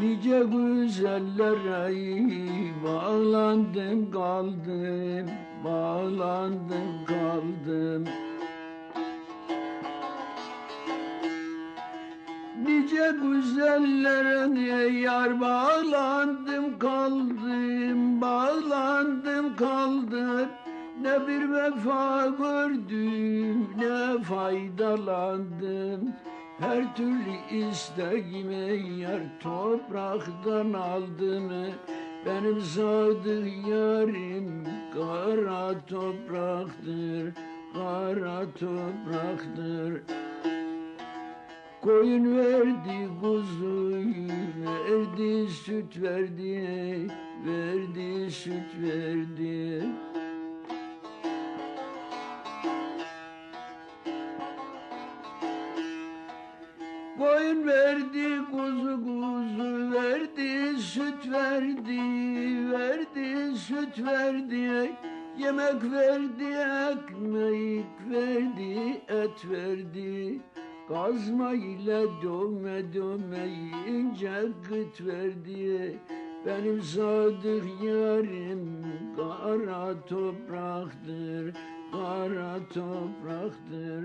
Nice güzellere bağlandım kaldım Bağlandım kaldım. Nice güzellere yar bağlandım kaldım Bağlandım kaldım. Ne bir vefa gördüm ne faydalandım Her türlü isteğimi yar topraktan aldım Benim sadık yarim kara topraktır Kara topraktır Koyun verdi kuzuyu, verdi süt verdi, verdi süt verdi. Verdi verdi süt verdi yemek verdi ekmek verdi et verdi. Kazma ile dövme dövme ince gıt verdi. Benim sadık yarim kara topraktır Kara topraktır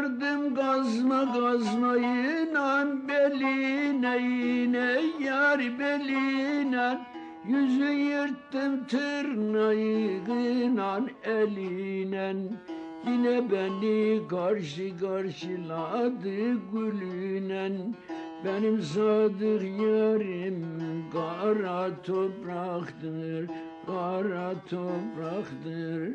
Karnın yardım kazma kazmayı inan beline in Ey yar beline. Yüzü yırttım tırnağı inan elinen Yine beni karşı karşıladı gülünen Benim sadık yarim kara topraktır Kara topraktır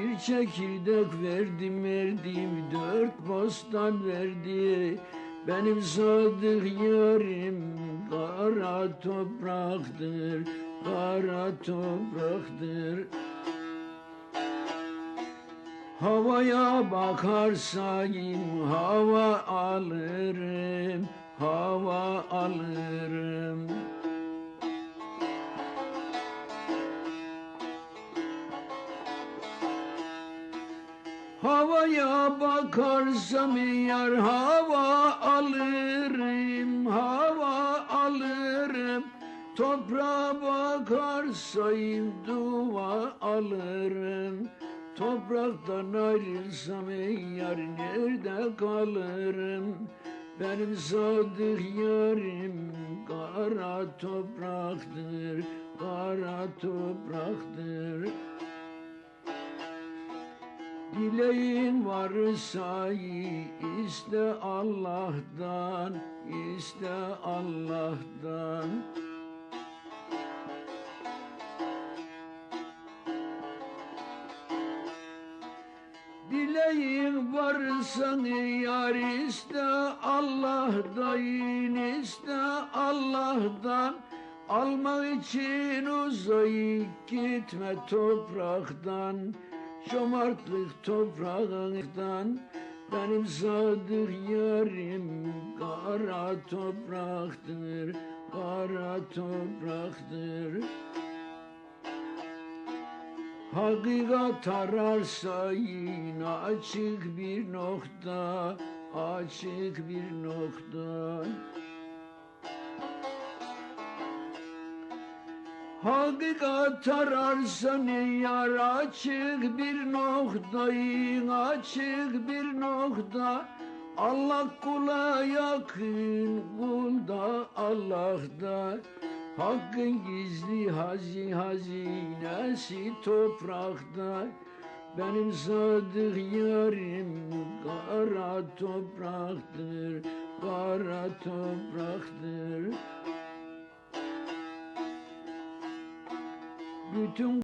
Bir çekirdek verdim verdim, dört bostan verdi. Benim sadık yarim kara topraktır, kara topraktır. Havaya bakarsayım hava alırım, hava alırım. Havaya bakarsam yar hava alırım, hava alırım. Toprağa bakarsayım dua alırım. Topraktan ayrılsam yar nerede kalırım? Benim sadık yarim kara topraktır, kara topraktır. Dileğin varsa iste Allah'tan, iste Allah'tan. Dileğin varsa yar iste Allah'tan, iste Allah'tan. Almak için uzayıp gitme topraktan Cömertlik toprağından Benim sadık yarim Kara topraktır Kara topraktır. Hakikat ararsa yine açık bir nokta Açık bir nokta Hakikat ararsan yar açık bir noktayı açık bir nokta. Allah kula yakın kul da Allah'ta Hakkın gizli hazi hazinesi toprakta. Benim sadık yarim kara topraktır Kara topraktır bütün